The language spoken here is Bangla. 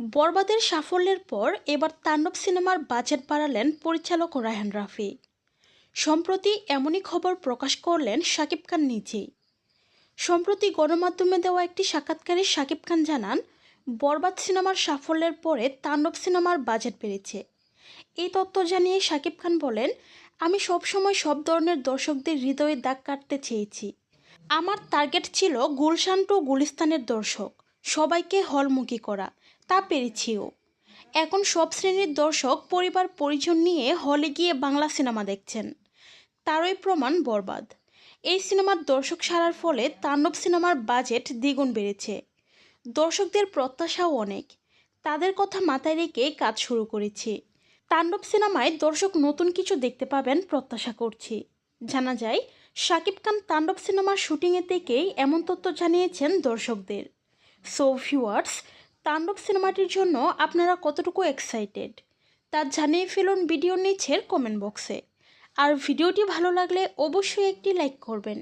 বরবাদের সাফল্যের পর এবার তাণ্ডব সিনেমার বাজেট বাড়ালেন পরিচালক রায়হান রাফি। সম্প্রতি এমনই খবর প্রকাশ করলেন শাকিব খান নিজেই। সম্প্রতি গণমাধ্যমে দেওয়া একটি সাক্ষাৎকারে শাকিব খান জানান, বরবাদ সিনেমার সাফল্যের পরে তাণ্ডব সিনেমার বাজেট বেড়েছে। এই তথ্য জানিয়ে শাকিব খান বলেন, আমি সবসময় সব ধরনের দর্শকদের হৃদয়ে দাগ কাটতে চেয়েছি। আমার টার্গেট ছিল গুলশান টু গুলিস্তানের দর্শক। সবাইকে হলমুখী করা, তা পেরেছিও। এখন সব শ্রেণির দর্শক পরিবার পরিজন নিয়ে হলে গিয়ে বাংলা সিনেমা দেখছেন। তারই প্রমাণ বরবাদ। এই সিনেমার দর্শক সারার ফলে তাণ্ডব সিনেমার বাজেট দ্বিগুণ বেড়েছে। দর্শকদের প্রত্যাশাও অনেক। তাদের কথা মাথায় রেখে কাজ শুরু করেছি। তাণ্ডব সিনেমায় দর্শক নতুন কিছু দেখতে পাবেন প্রত্যাশা করছি। জানা যায়, শাকিব খান তাণ্ডব সিনেমার শুটিংয়ের থেকেই এমন তথ্য জানিয়েছেন দর্শকদের। সো ভিউয়ার্স তাণ্ডব সিনেমাটির জন্য আপনারা কতটুকু এক্সাইটেড তা জানিয়ে ফেলুন ভিডিও নিচের কমেন্ট বক্সে আর ভিডিওটি ভালো লাগলে অবশ্যই একটি লাইক করবেন।